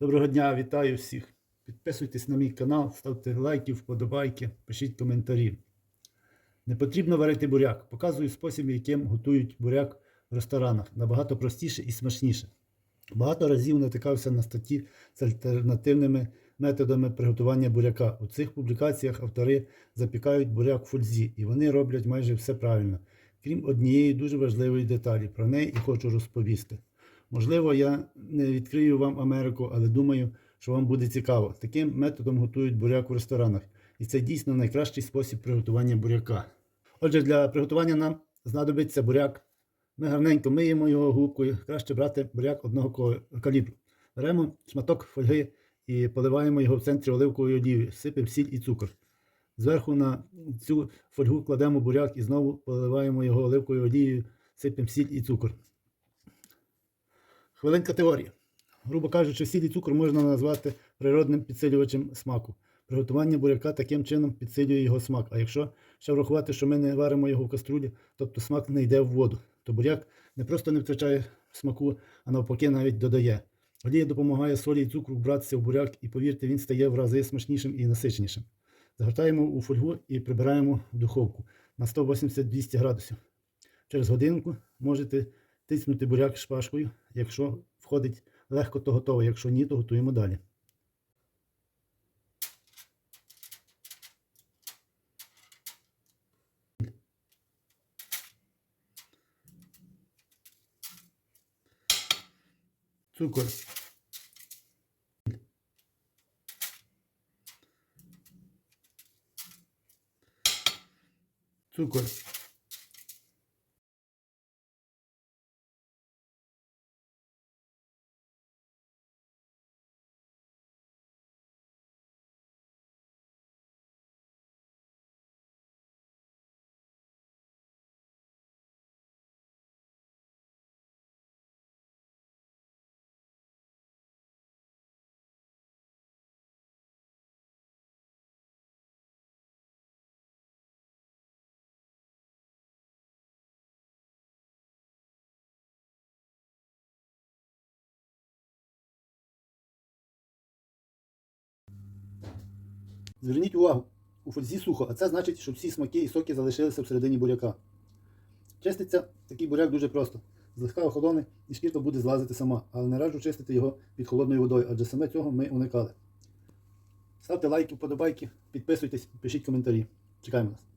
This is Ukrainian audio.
Доброго дня, вітаю всіх. Підписуйтесь на мій канал, ставте лайки, вподобайки, пишіть коментарі. Не потрібно варити буряк. Показую спосіб, яким готують буряк в ресторанах. Набагато простіше і смачніше. Багато разів натикався на статті з альтернативними методами приготування буряка. У цих публікаціях автори запікають буряк в фользі, і вони роблять майже все правильно. Крім однієї дуже важливої деталі. Про неї і хочу розповісти. Можливо, я не відкрию вам Америку, але думаю, що вам буде цікаво. Таким методом готують буряк у ресторанах. І це дійсно найкращий спосіб приготування буряка. Отже, для приготування нам знадобиться буряк. Ми гарненько миємо його губкою. Краще брати буряк одного калібру. Беремо шматок фольги і поливаємо його в центрі оливковою олією, сипемо сіль і цукор. Зверху на цю фольгу кладемо буряк і знову поливаємо його оливковою олією, сипемо сіль і цукор. Хвилинка теорії. Грубо кажучи, сіль і цукор можна назвати природним підсилювачем смаку. Приготування буряка таким чином підсилює його смак. А якщо ще врахувати, що ми не варимо його в каструлі, тобто смак не йде в воду, то буряк не просто не втрачає смаку, а навпаки навіть додає. Олія допомагає солі і цукру вбратися в буряк, і повірте, він стає в рази смачнішим і насиченішим. Загортаємо у фольгу і прибираємо в духовку на 180-200 градусів. Через годинку можете тиснути буряк шпажкою. Якщо входить легко, то готово. Якщо ні, то готуємо далі. Цукор. Цукор. Зверніть увагу, у фользі сухо, а це значить, що всі смаки і соки залишилися всередині буряка. Чиститься такий буряк дуже просто. Злегка охолоне і шкірка буде злазити сама, але не раджу чистити його під холодною водою, адже саме цього ми уникали. Ставте лайки, вподобайки, підписуйтесь, пишіть коментарі. Чекаємо нас.